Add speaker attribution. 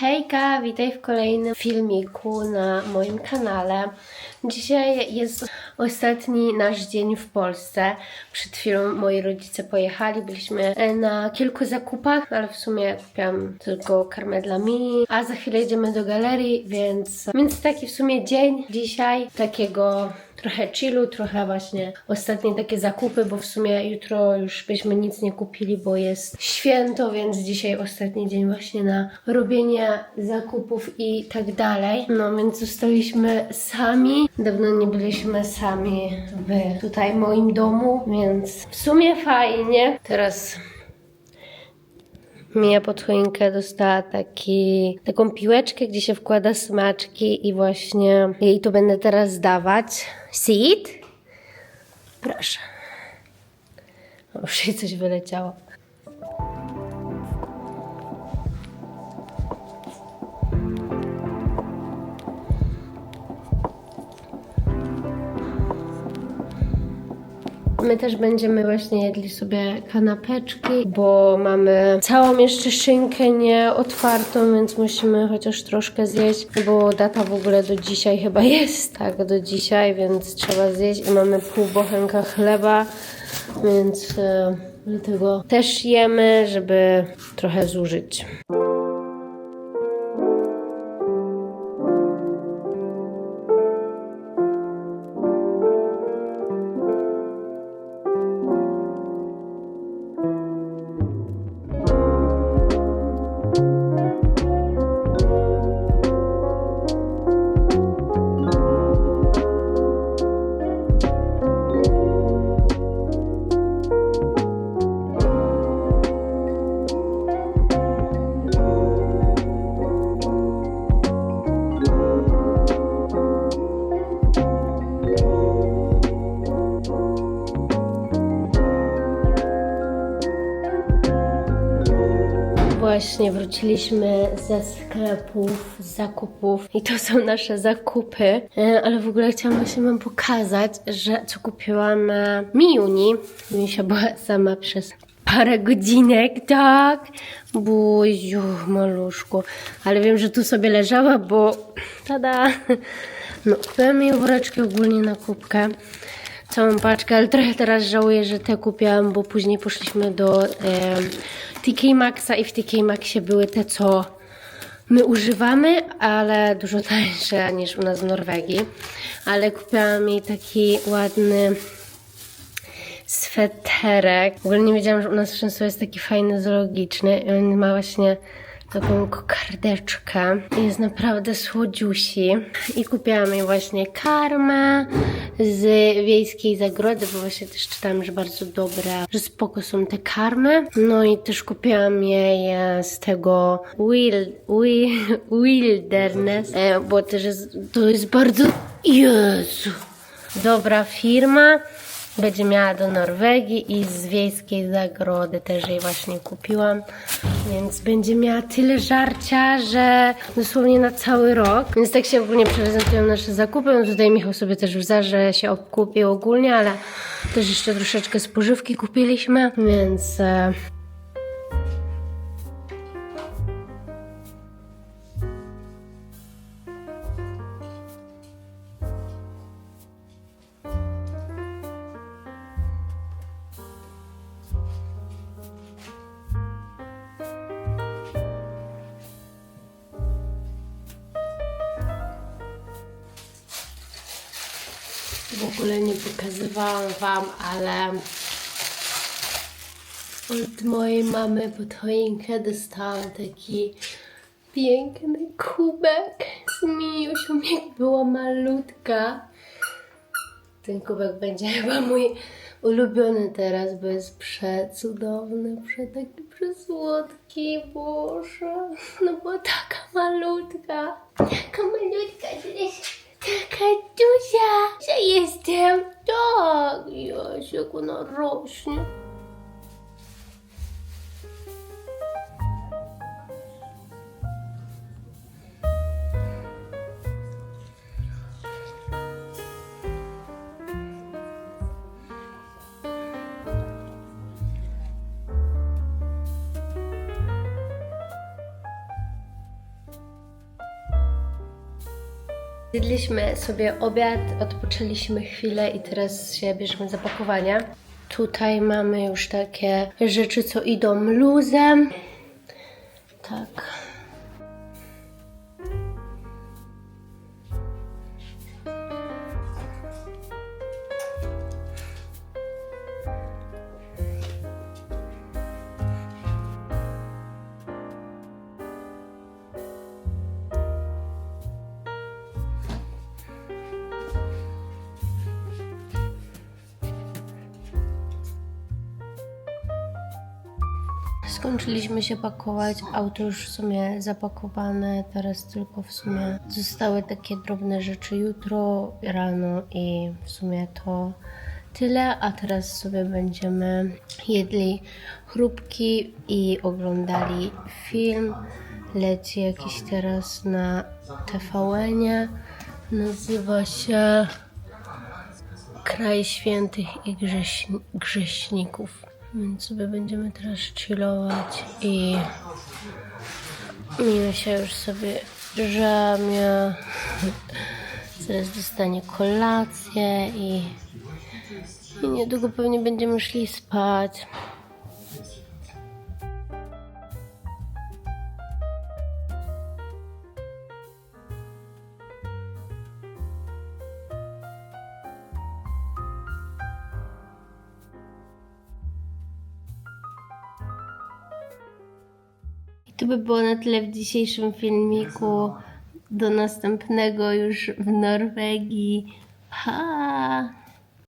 Speaker 1: Hejka, witaj w kolejnym filmiku na moim kanale. Dzisiaj jest ostatni nasz dzień w Polsce. Przed chwilą moi rodzice pojechali, byliśmy e, na kilku zakupach, ale w sumie kupiłam tylko karmę dla Mini, a za chwilę jedziemy do galerii, więc, więc taki w sumie dzień dzisiaj, takiego trochę chillu, trochę właśnie ostatnie takie zakupy, bo w sumie jutro już byśmy nic nie kupili, bo jest święto, więc dzisiaj ostatni dzień właśnie na robienie zakupów i tak dalej. No więc zostaliśmy sami. Dawno nie byliśmy sami w tutaj moim domu, więc w sumie fajnie. Teraz Mia pod choinkę dostała taki, taką piłeczkę, gdzie się wkłada smaczki i właśnie jej to będę teraz dawać. Sit? Proszę. O, Już jej coś wyleciało. My też będziemy właśnie jedli sobie kanapeczki, bo mamy całą jeszcze szynkę nieotwartą, więc musimy chociaż troszkę zjeść, bo data w ogóle do dzisiaj chyba jest, tak, do dzisiaj, więc trzeba zjeść i mamy pół bochenka chleba, więc e, dlatego też jemy, żeby trochę zużyć. Właśnie wróciliśmy ze sklepów, z zakupów i to są nasze zakupy. E, Ale w ogóle chciałam właśnie wam pokazać, że co kupiłam e, Miuni. Misia była sama przez parę godzinek, tak? Buziu, maluszku. Ale wiem, że tu sobie leżała, bo tada! No, kupiłam jej woreczki ogólnie na kubkę całą paczkę, ale trochę teraz żałuję, że te kupiłam, bo później poszliśmy do e, TK Maxa i w TK Maxie były te, co my używamy, ale dużo tańsze niż u nas w Norwegii. Ale kupiłam jej taki ładny sweterek. W ogóle nie wiedziałam, że u nas w Często jest taki fajny, zoologiczny. I on ma właśnie taką kokardeczkę. Jest naprawdę słodziusi. I kupiłam jej właśnie karmę z wiejskiej zagrody, bo właśnie też czytałam, że bardzo dobre, że spoko są te karmy. No i też kupiłam jej e, z tego Wil, Wil, Wilderness, e, bo też jest, to jest bardzo... Jezu! Dobra firma. Będzie miała do Norwegii i z wiejskiej zagrody też jej właśnie kupiłam. Więc będzie miała tyle żarcia, że dosłownie na cały rok. Więc tak się ogólnie prezentują nasze zakupy. No tutaj Michał sobie też wza, że się okupił ogólnie, ale też jeszcze troszeczkę spożywki kupiliśmy, więc w ogóle nie pokazywałam wam, ale od mojej mamy pod choinkę dostałam taki piękny kubek z Miusią, jak była malutka. Ten kubek będzie chyba mój ulubiony teraz, bo jest przecudowny, przetaki, przesłodki, Boże. No była taka malutka. Taka на червонорожню. Zjedliśmy sobie obiad, odpoczęliśmy chwilę i teraz się bierzemy za pakowanie. Tutaj mamy już takie rzeczy, co idą luzem. Tak. Skończyliśmy się pakować, auto już w sumie zapakowane, teraz tylko w sumie zostały takie drobne rzeczy jutro rano i w sumie to tyle, a teraz sobie będziemy jedli chrupki i oglądali film. Leci jakiś teraz na TVN-ie, nazywa się Kraj Świętych i Grześni- Grześników. Więc sobie będziemy teraz chillować i Milusia już sobie drzemie. Zaraz dostanie kolację i, i niedługo pewnie będziemy szli spać. To by było na tyle w dzisiejszym filmiku. Do następnego już w Norwegii. Pa!